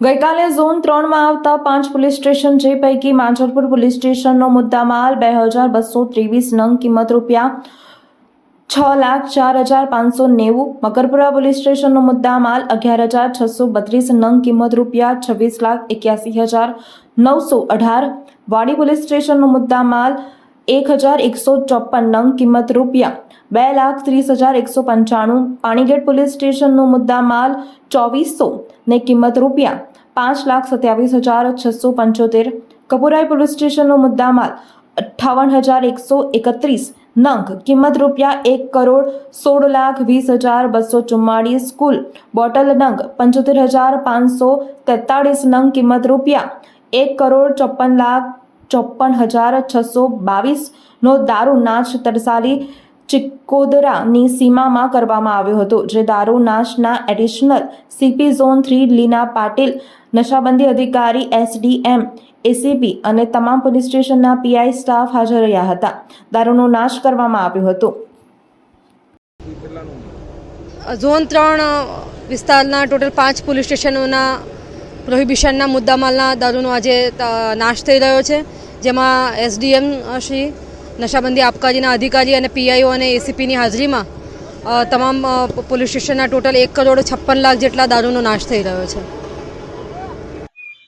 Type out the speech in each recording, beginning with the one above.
ગઈકાલે ઝોન ત્રણમાં આવતા પાંચ પોલીસ સ્ટેશન જે પૈકી માંજરપુર પોલીસ સ્ટેશનનો મુદ્દામાલ બે હજાર બસો ત્રેવીસ નંગ કિંમત રૂપિયા છ લાખ ચાર હજાર પાંચસો નેવું, મકરપુરા પોલીસ સ્ટેશનનો મુદ્દામાલ અગિયાર હજાર છસો બત્રીસ નંગ કિંમત રૂપિયા છવ્વીસ લાખ એક્યાસી હજાર નવસો અઢાર, વાડી પોલીસ સ્ટેશનનો મુદ્દામાલ એક હજાર એકસો ચોપન નંગ કિંમત રૂપિયા બે લાખ ત્રીસ હજાર એકસો પંચાણું પાણીગેટ પોલીસ સ્ટેશનનો મુદ્દામાલ ચોવીસો ને કિંમત રૂપિયા પાંચ લાખ સત્યાવીસ હજાર છસો પંચોતેર કપુરાઈ પોલીસ સ્ટેશનનો મુદ્દામાલ અઠ્ઠાવન હજાર એકસો એકત્રીસ નંગ કિંમત રૂપિયા એક કરોડ સોળ લાખ વીસ હજાર બસો ચુમ્માળીસ કુલ બોટલ નંગ પંચોતેર હજાર પાંચસો તેતાળીસ નંગ કિંમત રૂપિયા એક કરોડ ચોપન લાખ ચોપન હજાર છસો બાવીસનો દારૂ નાશ તરસાલી ચિક્કોદરાની સીમામાં કરવામાં આવ્યો હતો, જે દારૂ નાશના additional CP zone three Leena Patil, નશાબંધી અધિકારી, એસડીએમ એસીપી અને તમામ પોલીસ સ્ટેશનના પીઆઈ સ્ટાફ હાજર રહ્યા હતા. દારૂનો નાશ કરવામાં આવ્યો હતો. ઝોન ત્રણ વિસ્તારના ટોટલ પાંચ પોલીસ સ્ટેશનોના પ્રોહિબિશનના મુદ્દામાલના દારૂનો આજે નાશ થઈ રહ્યો છે, જેમાં એસડીએમ શ્રી નશાબંધી આબકારીના અધિકારી અને પીઆઈઓ અને એસીપીની હાજરીમાં તમામ પોલીસ સ્ટેશનના ટોટલ એક કરોડ છપ્પન લાખ જેટલા દારૂનો નાશ થઈ રહ્યો છે.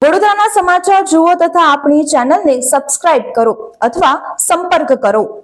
વડોદરાના સમાચાર જુઓ તથા આપણી ચેનલને સબસ્ક્રાઇબ કરો અથવા સંપર્ક કરો.